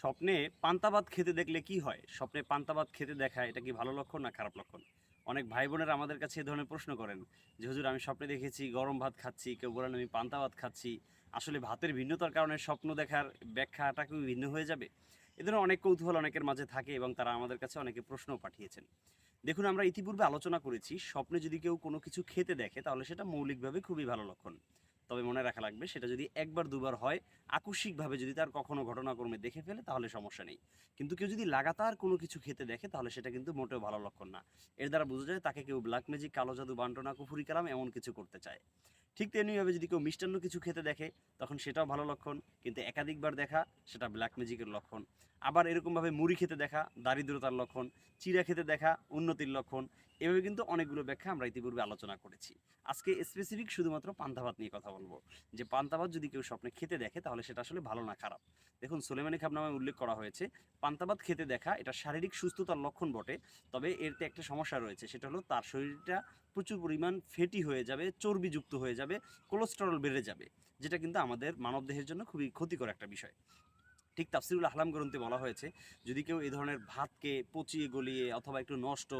স্বপ্নে পান্তাবাদ খেতে দেখলে কি হয়? স্বপ্নে পান্তাবাদ খেতে দেখা, এটা কি ভালো লক্ষণ না খারাপ লক্ষণ? অনেক ভাই বোনেরা আমাদের কাছে এ ধরনের প্রশ্ন করেন যে, হুজুর, আমি স্বপ্নে দেখেছি, গরম ভাত খাচ্ছি, কেউ বলেন আমি পান্তা ভাত খাচ্ছি। আসলে ভাতের ভিন্নতার কারণে স্বপ্ন দেখার ব্যাখ্যাটা কি ভিন্ন হয়ে যাবে? এ ধরনের অনেক কৌতূহল অনেকের মাঝে থাকে এবং তারা আমাদের কাছে অনেকে প্রশ্নও পাঠিয়েছেন। দেখুন, আমরা ইতিপূর্বে আলোচনা করেছি, স্বপ্নে যদি কেউ কোনো কিছু খেতে দেখে, তাহলে সেটা মৌলিকভাবে খুবই ভালো লক্ষণ। তবে মনে রাখা লাগবে, সেটা যদি একবার দুবার হয়, আকস্মিকভাবে যদি তার কখনো ঘটনাক্রমে দেখে ফেলে, তাহলে সমস্যা নেই। কিন্তু কেউ যদি লাগাতার কোনো কিছু খেতে দেখে, তাহলে সেটা কিন্তু মোটেও ভালো লক্ষণ না। এর দ্বারা বোঝা যায় তাকে কেউ ব্ল্যাক ম্যাজিক, কালো জাদু, বান্টনা, কুফুরি, কালাম এমন কিছু করতে চায়। ঠিক তেমনিভাবে যদি কেউ মিষ্টান্ন কিছু খেতে দেখে, তখন সেটাও ভালো লক্ষণ। কিন্তু একাধিকবার দেখা, সেটা ব্ল্যাক ম্যাজিকের লক্ষণ। আবার এরকমভাবে মুড়ি খেতে দেখা, দারিদ্রতার লক্ষণ। চিড়া খেতে দেখা, উন্নতির লক্ষণ। এভাবে কিন্তু অনেকগুলো ব্যাখ্যা আমরা ইতিপূর্বে আলোচনা করেছি। আজকে স্পেসিফিক শুধুমাত্র পান্তাভাত নিয়ে কথা বলব যে পান্তাভাত যদি কেউ স্বপ্নে খেতে দেখে, তাহলে সেটা আসলে ভালো না, খারাপ। দেখুন, সোলেমানি খাব নামে উল্লেখ করা হয়েছে। পান্তাভাত খেতে দেখা, এটা শারীরিক সুস্থতার লক্ষণ বটে। তবে এরতে একটা সমস্যা রয়েছে, সেটা হলো তার শরীরটা প্রচুর পরিমাণ ফেটি হয়ে যাবে, চর্বিযুক্ত হয়ে যাবে, কোলেস্টেরল বেড়ে যাবে, যেটা কিন্তু আমাদের মানবদেহের জন্য খুবই ক্ষতিকর একটা বিষয়। ঠিক তাফসিরুল আহলাম গ্রন্থে বলা হয়েছে, যদি কেউ এই ধরনের ভাতকে পচিয়ে গলিয়ে অথবা একটু নষ্ট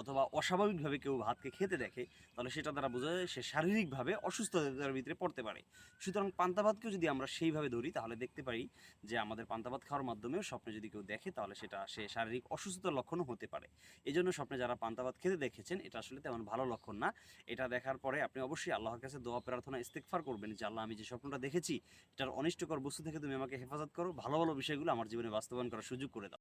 অথবা অস্বাভাবিকভাবে কেউ ভাতকে খেতে দেখে, তাহলে সেটা দ্বারা বোঝা যায় সে শারীরিকভাবে অসুস্থতার ভিতরে পড়তে পারে। সুতরাং পান্তা ভাতকেও যদি আমরা সেইভাবে ধরি, তাহলে দেখতে পারি যে আমাদের পান্তা ভাত খাওয়ার মাধ্যমেও স্বপ্নে যদি কেউ দেখে, তাহলে সেটা সে শারীরিক অসুস্থতার লক্ষণও হতে পারে। এই জন্য স্বপ্নে যারা পান্তা ভাত খেতে দেখেছেন, এটা আসলে তেমন ভালো লক্ষণ না। এটা দেখার পরে আপনি অবশ্যই আল্লাহর কাছে দোয়া, প্রার্থনা ইস্তেকফার করবেন যে, আল্লাহ, আমি যে স্বপ্নটা দেখেছি, এটার অনিষ্টকর বস্তু থেকে তুমি আমাকে হেফাজত করো ভালো ভালো বিষয়গুলো আমার জীবনে বাস্তবায়ন করার সুযোগ করে দাও।